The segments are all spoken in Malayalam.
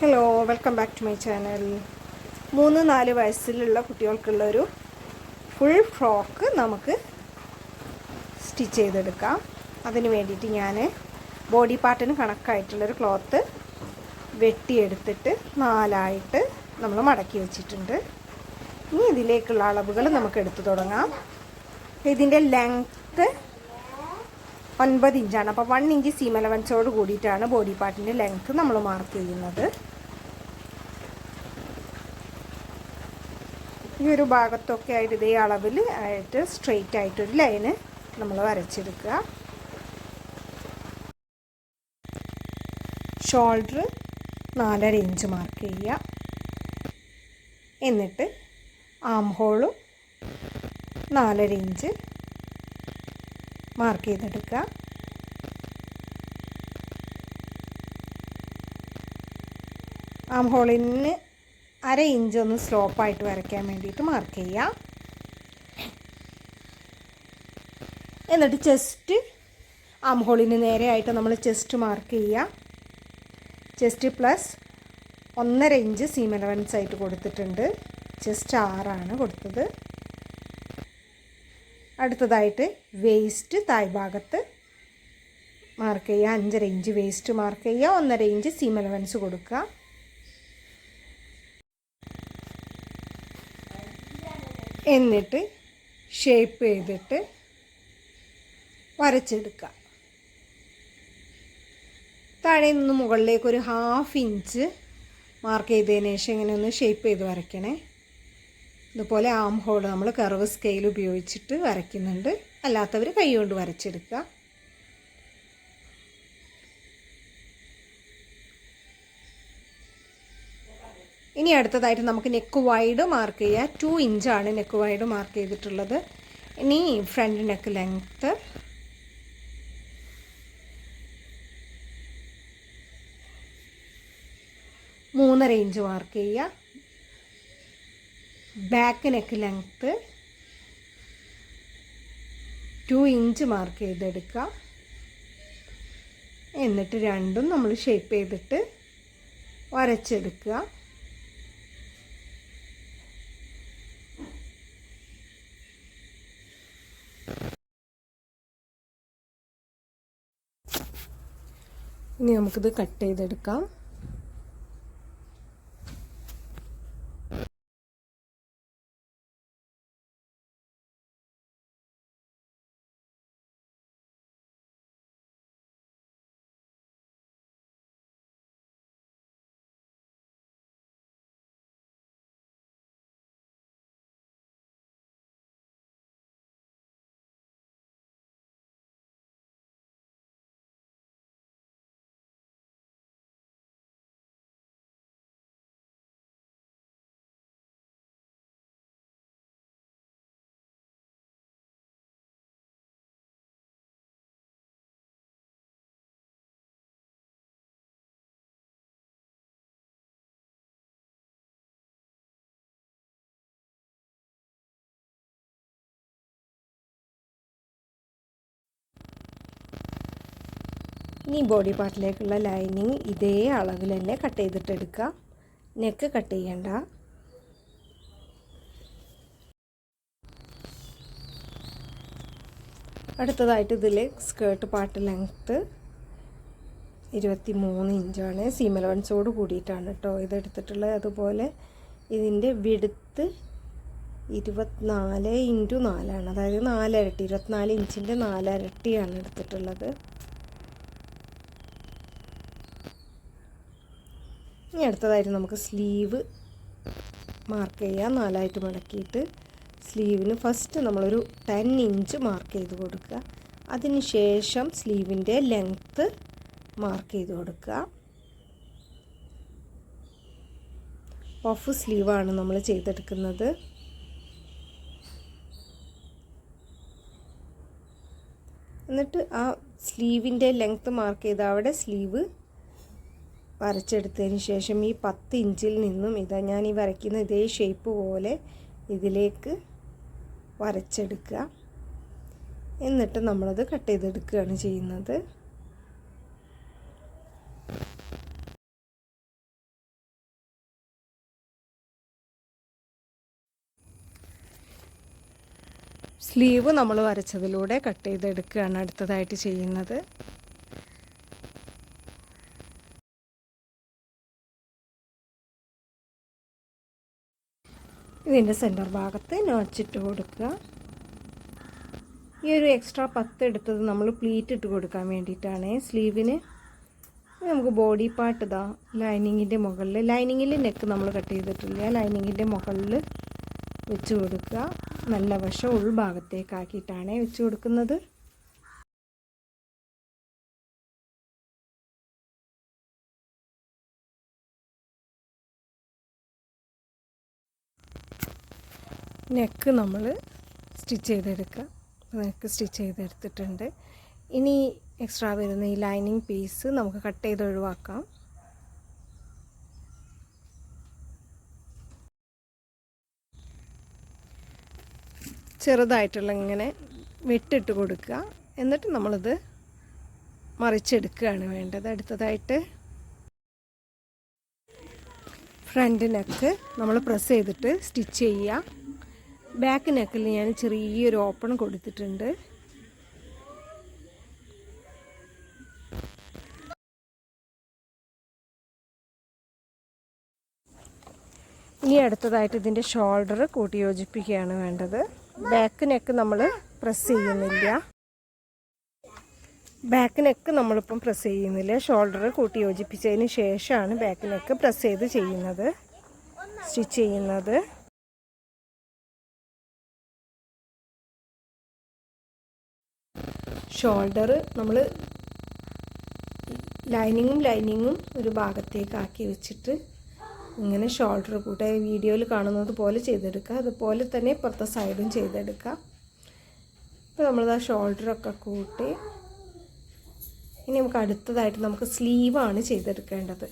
Hello welcome back to my channel മൂന്ന് നാല് വയസ്സിലുള്ള കുട്ടികൾക്കുള്ളൊരു ഫുൾ ഫ്രോക്ക് നമുക്ക് സ്റ്റിച്ച് ചെയ്തെടുക്കാം. അതിന് വേണ്ടിയിട്ട് ഞാൻ ബോഡി പാർട്ടിന് കണക്കായിട്ടുള്ളൊരു ക്ലോത്ത് വെട്ടിയെടുത്തിട്ട് നാലായിട്ട് നമ്മൾ മടക്കി വെച്ചിട്ടുണ്ട്. ഇനി ഇതിലേക്കുള്ള അളവുകൾ നമുക്ക് എടുത്തു തുടങ്ങാം. ഇതിന്റെ ലെങ്ത്ത് ഒൻപത് ഇഞ്ചാണ്. അപ്പോൾ വൺ ഇഞ്ച് സീം അലവൻസോട് കൂടിയിട്ടാണ് ബോഡി പാർട്ടിന്റെ ലെങ്ത്ത് നമ്മൾ മാർക്ക് ചെയ്യുന്നത്. ഈ ഒരു ഭാഗത്തൊക്കെ ആയിട്ട് ഇതേ അളവിൽ ആയിട്ട് സ്ട്രെയിറ്റ് ആയിട്ടൊരു ലൈന് നമ്മൾ വരച്ചെടുക്കുക. ഷോൾഡർ നാലര ഇഞ്ച് മാർക്ക് ചെയ്യുക. എന്നിട്ട് ആം ഹോളും നാലര ഇഞ്ച് മാർക്ക് ചെയ്തെടുക്കുക. ആം ഹോളിന് അര ഇഞ്ച് ഒന്ന് സ്ലോപ്പായിട്ട് വരയ്ക്കാൻ വേണ്ടിയിട്ട് മാർക്ക് ചെയ്യാം എന്നിട്ട് ചെസ്റ്റ് ആം ഹോളിന് നേരെയായിട്ട് നമ്മൾ ചെസ്റ്റ് മാർക്ക് ചെയ്യുക. ചെസ്റ്റ് പ്ലസ് ഒന്നര ഇഞ്ച് സീം അലവൻസ് ആയിട്ട് കൊടുത്തിട്ടുണ്ട്. ചെസ്റ്റ് ആറാണ് കൊടുത്തത്. അടുത്തതായിട്ട് വേസ്റ്റ് തായ്ഭാഗത്ത് മാർക്ക് ചെയ്യുക. അഞ്ചര ഇഞ്ച് വേസ്റ്റ് മാർക്ക് ചെയ്യുക. ഒന്നര ഇഞ്ച് സീം അലവൻസ് കൊടുക്കുക. എന്നിട്ട് ഷേപ്പ് ചെയ്തിട്ട് വരച്ചെടുക്കുക. താഴെ നിന്ന് മുകളിലേക്ക് ഒരു ഹാഫ് ഇഞ്ച് മാർക്ക് ചെയ്തതിന് ശേഷം ഇങ്ങനെ ഒന്ന് ഷേപ്പ് ചെയ്ത് വരയ്ക്കണേ. ഇതുപോലെ ആം ഹോൾ നമ്മൾ കർവ് സ്കെയിൽ ഉപയോഗിച്ചിട്ട് വരയ്ക്കുന്നുണ്ട്. അല്ലാത്തവർ കൈകൊണ്ട് വരച്ചെടുക്കുക. ഇനി അടുത്തതായിട്ട് നമുക്ക് നെക്ക് വൈഡ് മാർക്ക് ചെയ്യുക ടു ഇഞ്ചാണ് നെക്ക് വൈഡ് മാർക്ക് ചെയ്തിട്ടുള്ളത്. ഇനി ഫ്രണ്ട് നെക്ക് ലെങ്ത്ത് മൂന്നര ഇഞ്ച് മാർക്ക് ചെയ്യുക back neck length two inch mark ചെയ്തെടുക്കുക. എന്നിട്ട് രണ്ടും നമ്മൾ ഷേപ്പ് ചെയ്തിട്ട് വരച്ചെടുക്കുക. ഇനി നമുക്കിത് കട്ട് ചെയ്തെടുക്കാം. ഇനി ബോഡി പാർട്ടിലേക്കുള്ള ലൈനിങ് ഇതേ അളവിൽ തന്നെ കട്ട് ചെയ്തിട്ട് എടുക്കുക. നെക്ക് കട്ട് ചെയ്യണ്ട. അടുത്തതായിട്ട് ഇതിൽ സ്കേർട്ട് പാർട്ട് ലെങ്ത്ത് ഇരുപത്തി മൂന്ന് ഇഞ്ചാണ് സീം അലവൻസോട് കൂടിയിട്ടാണ് കേട്ടോ ഇതെടുത്തിട്ടുള്ളത്. അതുപോലെ ഇതിന്റെ വിടുത്ത് ഇരുപത്തിനാല് ഇന്റു നാലാണ്. അതായത് നാലരട്ടി ഇരുപത്തിനാല് ഇഞ്ചിന്റെ നാലരട്ടിയാണ് എടുത്തിട്ടുള്ളത്. ഇനി അടുത്തതായിട്ട് നമുക്ക് സ്ലീവ് മാർക്ക് ചെയ്യാം നാലായിട്ട് മടക്കിയിട്ട് സ്ലീവിന് ഫസ്റ്റ് നമ്മളൊരു ടെൻ ഇഞ്ച് മാർക്ക് ചെയ്ത് കൊടുക്കുക. അതിന് ശേഷം സ്ലീവിന്റെ ലെങ്ത്ത് മാർക്ക് ചെയ്ത് കൊടുക്കുക. ഓഫ് സ്ലീവാണ് നമ്മൾ ചെയ്തെടുക്കുന്നത്. എന്നിട്ട് ആ സ്ലീവിന്റെ ലെങ്ത്ത് മാർക്ക് ചെയ്ത അവിടെ സ്ലീവ് വരച്ചെടുത്തതിന് ശേഷം ഈ പത്ത് ഇഞ്ചിൽ നിന്നും ഇതാ ഞാൻ ഈ വരയ്ക്കുന്ന ഇതേ ഷേപ്പ് പോലെ ഇതിലേക്ക് വരച്ചെടുക്കുക. എന്നിട്ട് നമ്മളത് കട്ട് ചെയ്തെടുക്കുകയാണ് ചെയ്യുന്നത്. സ്ലീവ് നമ്മൾ വരച്ചതിലൂടെ കട്ട് ചെയ്തെടുക്കുകയാണ് അടുത്തതായിട്ട് ചെയ്യുന്നത്. ഇതിന്റെ സെന്റർ ഭാഗത്ത് നോച്ചിട്ട് കൊടുക്കുക. ഈ ഒരു എക്സ്ട്രാ പത്ത് എടുത്തത് നമ്മൾ പ്ലീറ്റ് ഇട്ട് കൊടുക്കാൻ വേണ്ടിയിട്ടാണ്. സ്ലീവിന് നമുക്ക് ബോഡി പാർട്ട് ഇതാ ലൈനിങ്ങിന്റെ മുകളിൽ ലൈനിങ്ങിൽ നെക്ക് നമ്മൾ കട്ട് ചെയ്തിട്ടില്ല. ലൈനിങ്ങിന്റെ മുകളിൽ വെച്ച് കൊടുക്കുക. നല്ല വശം ഉൾഭാഗത്തേക്കാക്കിയിട്ടാണ് വെച്ച് കൊടുക്കുന്നത്. നെക്ക് നമ്മൾ സ്റ്റിച്ച് ചെയ്തെടുക്കുക. നെക്ക് സ്റ്റിച്ച് ചെയ്തെടുത്തിട്ടുണ്ട്. ഇനി എക്സ്ട്രാ വരുന്ന ഈ ലൈനിങ് പീസ് നമുക്ക് കട്ട് ചെയ്ത് ഒഴിവാക്കാം. ചെറുതായിട്ടുള്ള ഇങ്ങനെ വെട്ടിട്ട് കൊടുക്കുക. എന്നിട്ട് നമ്മളിത് മറിച്ചെടുക്കുകയാണ് വേണ്ടത്. അടുത്തതായിട്ട് ഫ്രണ്ട് നെക്ക് നമ്മൾ പ്രസ് ചെയ്തിട്ട് സ്റ്റിച്ച് ചെയ്യുക. ബാക്ക് നെക്കിൽ ഞാൻ ചെറിയൊരു ഓപ്പൺ കൊടുത്തിട്ടുണ്ട്. ഇനി അടുത്തതായിട്ട് ഇതിന്റെ ഷോൾഡർ കൂട്ടി യോജിപ്പിക്കുകയാണ് വേണ്ടത്. ബാക്ക് നെക്ക് നമ്മൾ പ്രസ് ചെയ്യുന്നില്ല. ബാക്ക് നെക്ക് നമ്മളിപ്പം പ്രസ് ചെയ്യുന്നില്ല. ഷോൾഡർ കൂട്ടി യോജിപ്പിച്ചതിന് ശേഷമാണ് ബാക്ക് നെക്ക് പ്രസ് ചെയ്ത് ചെയ്യുന്നത്. സ്റ്റിച്ച് ചെയ്യുന്നത്. ഷോൾഡർ നമ്മൾ ലൈനിങ്ങും ലൈനിങ്ങും ഒരു ഭാഗത്തേക്ക് ആക്കി വെച്ചിട്ട് ഇങ്ങനെ ഷോൾഡർ കൂട്ട വീഡിയോയിൽ കാണുന്നത് പോലെ ചെയ്തെടുക്കുക. അതുപോലെ തന്നെ ഇപ്പുറത്തെ സൈഡും ചെയ്തെടുക്കുക. ഇപ്പോൾ നമ്മളത് ആ ഷോൾഡറൊക്കെ കൂട്ടി ഇനി നമുക്ക് അടുത്തതായിട്ട് നമുക്ക് സ്ലീവാണ് ചെയ്തെടുക്കേണ്ടത്.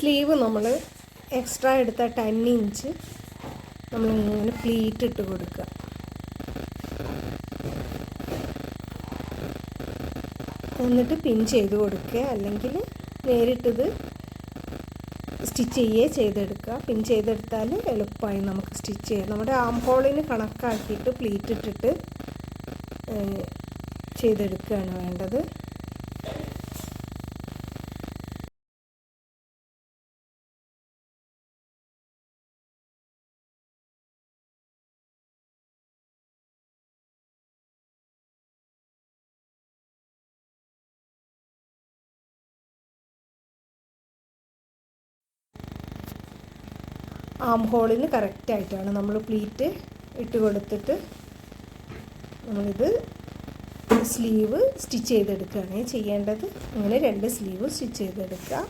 സ്ലീവ് നമ്മൾ എക്സ്ട്രാ എടുത്ത ടെൻ ഇഞ്ച് നമ്മളിങ്ങനെ പ്ലീറ്റ് ഇട്ട് കൊടുക്കുക. എന്നിട്ട് പിൻ ചെയ്ത് കൊടുക്കുക. അല്ലെങ്കിൽ നേരിട്ടത് സ്റ്റിച്ച് ചെയ്യേ ചെയ്തെടുക്കുക. പിൻ ചെയ്തെടുത്താൽ എളുപ്പമായി നമുക്ക് സ്റ്റിച്ച് ചെയ്യാം. നമ്മുടെ ആം ഹോളിന് കണക്കാക്കിയിട്ട് പ്ലീറ്റ് ഇട്ടിട്ട് ചെയ്തെടുക്കുകയാണ് വേണ്ടത്. ആം ഹോളിന് കറക്റ്റായിട്ടാണ് നമ്മൾ പ്ലീറ്റ് ഇട്ട് കൊടുത്തിട്ട് നമ്മളിത് സ്ലീവ് സ്റ്റിച്ച് ചെയ്തെടുക്കുകയാണ് ചെയ്യേണ്ടത് അങ്ങനെ രണ്ട് സ്ലീവ് സ്റ്റിച്ച് ചെയ്തെടുക്കുക.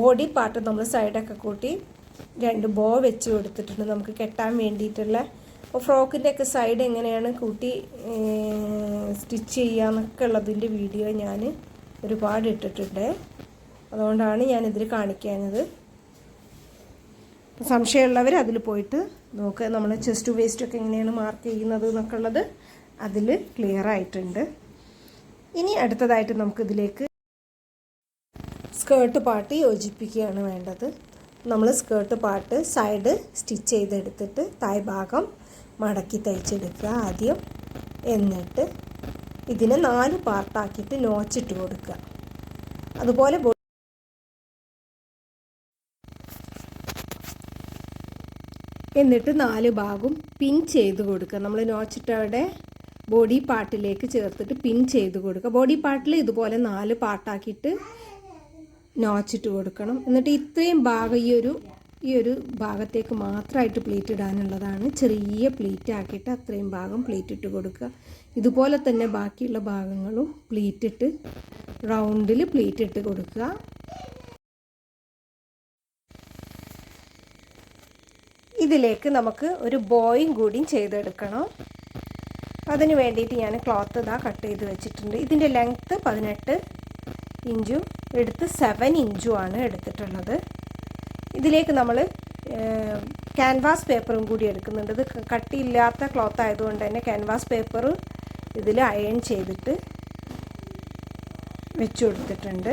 ബോഡി പാർട്ട് നമ്മൾ സൈഡൊക്കെ കൂട്ടി രണ്ട് ബോ വെച്ച് കൊടുത്തിട്ടുണ്ട്. നമുക്ക് കെട്ടാൻ വേണ്ടിയിട്ടുള്ള അപ്പോൾ ഫ്രോക്കിന്റെയൊക്കെ സൈഡ് എങ്ങനെയാണ് കൂട്ടി സ്റ്റിച്ച് ചെയ്യുക എന്നൊക്കെ ഉള്ളതിന്റെ വീഡിയോ ഞാൻ ഒരുപാട് ഇട്ടിട്ടുണ്ട്. അതുകൊണ്ടാണ് ഞാൻ ഇതിൽ കാണിക്കാനത് സംശയമുള്ളവർ അതിൽ പോയിട്ട് നോക്കുക നമ്മൾ ചെസ്റ്റ് വേസ്റ്റ് ഒക്കെ എങ്ങനെയാണ് മാർക്ക് ചെയ്യുന്നത് എന്നൊക്കെ ഉള്ളത് അതിൽ ക്ലിയർ ആയിട്ടുണ്ട്. ഇനി അടുത്തതായിട്ട് നമുക്കിതിലേക്ക് സ്കേർട്ട് പാട്ട് യോജിപ്പിക്കുകയാണ് വേണ്ടത്. നമ്മൾ സ്കേർട്ട് പാട്ട് സൈഡ് സ്റ്റിച്ച് ചെയ്തെടുത്തിട്ട് തായ് ഭാഗം മടക്കി തയ്ച്ചെടുക്കുക ആദ്യം. എന്നിട്ട് ഇതിനെ നാല് പാർട്ടാക്കിയിട്ട് നോച്ചിട്ട് കൊടുക്കുക. അതുപോലെ എന്നിട്ട് നാല് ഭാഗം പിൻ ചെയ്ത് കൊടുക്കുക. നമ്മൾ നോച്ചിട്ടവിടെ ബോഡി പാർട്ടിലേക്ക് ചേർത്തിട്ട് പിൻ ചെയ്ത് കൊടുക്കുക. ബോഡി പാർട്ടിൽ ഇതുപോലെ നാല് പാർട്ടാക്കിയിട്ട് നോച്ചിട്ട് കൊടുക്കണം. എന്നിട്ട് ഇത്രയും ഭാഗം ഈ ഒരു ഈ ഒരു ഭാഗത്തേക്ക് മാത്രമായിട്ട് പ്ലേറ്റ് ഇടാനുള്ളതാണ്. ചെറിയ പ്ലേറ്റ് ആക്കിയിട്ട് അത്രയും ഭാഗം പ്ലേറ്റ് ഇട്ട് കൊടുക്കുക. ഇതുപോലെ തന്നെ ബാക്കിയുള്ള ഭാഗങ്ങളും പ്ലേറ്റ് ഇട്ട് റൗണ്ടിൽ പ്ലേറ്റ് ഇട്ട് കൊടുക്കുക. ഇതിലേക്ക് നമുക്ക് ഒരു ബോയും കൂടിയും ചെയ്തെടുക്കണം. അതിന് വേണ്ടിയിട്ട് ഞാൻ ക്ലോത്ത് ഇതാ കട്ട് ചെയ്ത് വെച്ചിട്ടുണ്ട്. ഇതിന്റെ ലെങ്ത്ത് പതിനെട്ട് ഇഞ്ചും എടുത്ത് സെവൻ ഇഞ്ചുമാണ് എടുത്തിട്ടുള്ളത്. ഇതിലേക്ക് നമ്മൾ ക്യാൻവാസ് പേപ്പറും കൂടി എടുക്കുന്നുണ്ട്. ഇത് കട്ടിയില്ലാത്ത ക്ലോത്ത് ആയതുകൊണ്ട് തന്നെ ക്യാൻവാസ് പേപ്പർ ഇതിൽ അയൺ ചെയ്തിട്ട് വെച്ചു കൊടുത്തിട്ടുണ്ട്.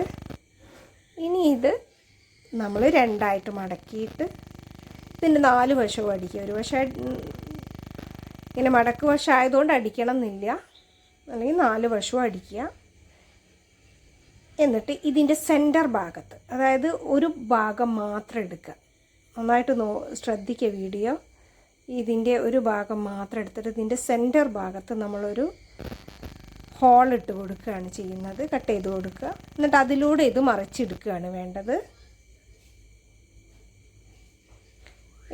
ഇനി ഇത് നമ്മൾ രണ്ടായിട്ട് മടക്കിയിട്ട് ഇതിന്റെ നാല് വശവും അടിക്കുക ഒരു വശം ഇങ്ങനെ മടക്ക് വശം ആയതുകൊണ്ട് അടിക്കണം എന്നില്ല അല്ലെങ്കിൽ നാല് വശവും അടിക്കുക. എന്നിട്ട് ഇതിന്റെ സെന്റർ ഭാഗത്ത് അതായത് ഒരു ഭാഗം മാത്രം എടുക്കുക. നന്നായിട്ട് നോ ശ്രദ്ധിക്കുക വീഡിയോ. ഇതിന്റെ ഒരു ഭാഗം മാത്രം എടുത്തിട്ട് ഇതിന്റെ സെന്റർ ഭാഗത്ത് നമ്മളൊരു ഹോൾ ഇട്ട് കൊടുക്കുകയാണ് ചെയ്യുന്നത്. കട്ട് ചെയ്ത് കൊടുക്കുക. എന്നിട്ട് അതിലൂടെ ഇത് മറിച്ചെടുക്കുകയാണ് വേണ്ടത്.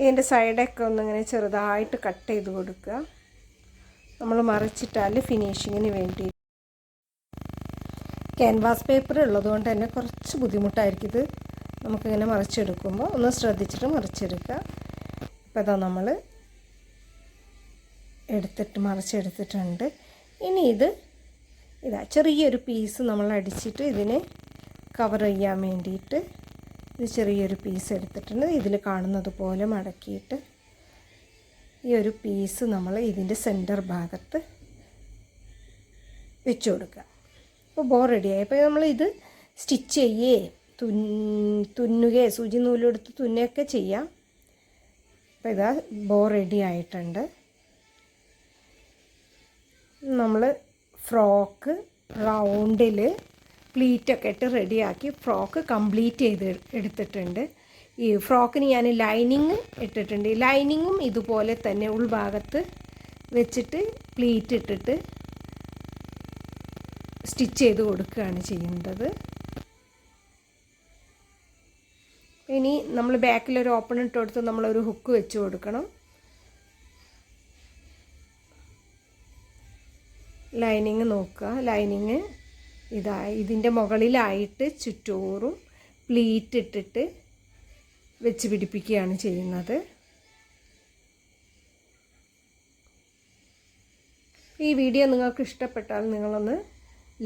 ഇതിന്റെ സൈഡൊക്കെ ഒന്നിങ്ങനെ ചെറുതായിട്ട് കട്ട് ചെയ്ത് കൊടുക്കുക. നമ്മൾ മറിച്ചിട്ടാൽ ഫിനിഷിങ്ങിന് വേണ്ടി. ക്യാൻവാസ് പേപ്പർ ഉള്ളതുകൊണ്ട് തന്നെ കുറച്ച് ബുദ്ധിമുട്ടായിരിക്കും ഇത്. നമുക്കിങ്ങനെ മറിച്ചെടുക്കുമ്പോൾ ഒന്ന് ശ്രദ്ധിച്ചിട്ട് മറിച്ചെടുക്കുക. ഇപ്പോൾ ഇതാ നമ്മൾ എടുത്തിട്ട് മറിച്ചെടുത്തിട്ടുണ്ട്. ഇനി ഇത് ഇതാ ചെറിയൊരു പീസ് നമ്മൾ അടിച്ചിട്ട് ഇതിനെ കവർ ചെയ്യാൻ വേണ്ടിയിട്ട് ഇത് ചെറിയൊരു പീസ് എടുത്തിട്ടുണ്ട്. ഇതിൽ കാണുന്നത് പോലെ മടക്കിയിട്ട് ഈ ഒരു പീസ് നമ്മൾ ഇതിന്റെ സെന്റർ ഭാഗത്ത് വെച്ച് കൊടുക്കുക. അപ്പോൾ ബോ റെഡിയായി അപ്പോൾ നമ്മൾ ഇത് സ്റ്റിച്ച് ചെയ്യേ തുന്നുകയോ സൂചി നൂലെടുത്ത് തുന്നുകയൊക്കെ ചെയ്യാം. അപ്പോൾ ഇതാ ബോ റെഡി ആയിട്ടുണ്ട്. നമ്മൾ ഫ്രോക്ക് റൗണ്ടിൽ പ്ലീറ്റൊക്കെ ഇട്ട് റെഡിയാക്കി ഫ്രോക്ക് കംപ്ലീറ്റ് ചെയ്ത് എടുത്തിട്ടുണ്ട്. ഈ ഫ്രോക്കിന് ഞാൻ ലൈനിങ് ഇട്ടിട്ടുണ്ട്. ലൈനിങ്ങും ഇതുപോലെ തന്നെ ഉൾഭാഗത്ത് വെച്ചിട്ട് പ്ലീറ്റ് ഇട്ടിട്ട് സ്റ്റിച്ച് ചെയ്ത് കൊടുക്കുകയാണ് ചെയ്യുന്നത്. ഇനി നമ്മൾ ബാക്കിലൊരു ഓപ്പൺ ഇട്ട് കൊടുത്ത് നമ്മളൊരു ഹുക്ക് വെച്ച് കൊടുക്കണം. ലൈനിങ് നോക്കുക. ലൈനിങ് ഇതാ ഇതിന്റെ മുകളിലായിട്ട് ചുറ്റോറും പ്ലീറ്റ് ഇട്ടിട്ട് വെച്ച് പിടിപ്പിക്കുകയാണ് ചെയ്യുന്നത്. ഈ വീഡിയോ നിങ്ങൾക്ക് ഇഷ്ടപ്പെട്ടാൽ നിങ്ങളൊന്ന്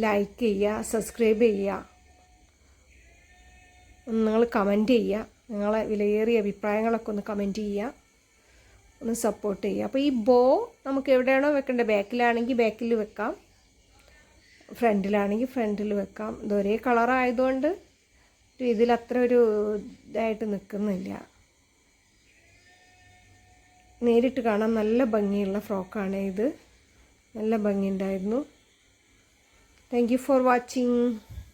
ലൈക്ക് ചെയ്യുക സബ്സ്ക്രൈബ് ചെയ്യുക. നിങ്ങൾ കമന്റ് ചെയ്യുക. നിങ്ങളെ വിലയേറിയ അഭിപ്രായങ്ങളൊക്കെ ഒന്ന് കമന്റ് ചെയ്യുക. ഒന്ന് സപ്പോർട്ട് ചെയ്യുക. അപ്പോൾ ഈ ബോ നമുക്ക് എവിടെയാണോ വെക്കേണ്ടത്? ബാക്കിലാണെങ്കിൽ ബാക്കിൽ വെക്കാം. ഫ്രണ്ടിലാണെങ്കിൽ ഫ്രണ്ടിൽ വെക്കാം. ഇത് ഒരേ കളറായതുകൊണ്ട് ഇതിൽ അത്ര ഒരു ഇതായിട്ട് നിൽക്കുന്നില്ല. നേരിട്ട് കാണാൻ നല്ല ഭംഗിയുള്ള ഫ്രോക്കാണ് ഇത്. നല്ല ഭംഗിയുണ്ടായിരുന്നു താങ്ക് യു ഫോർ വാച്ചിങ്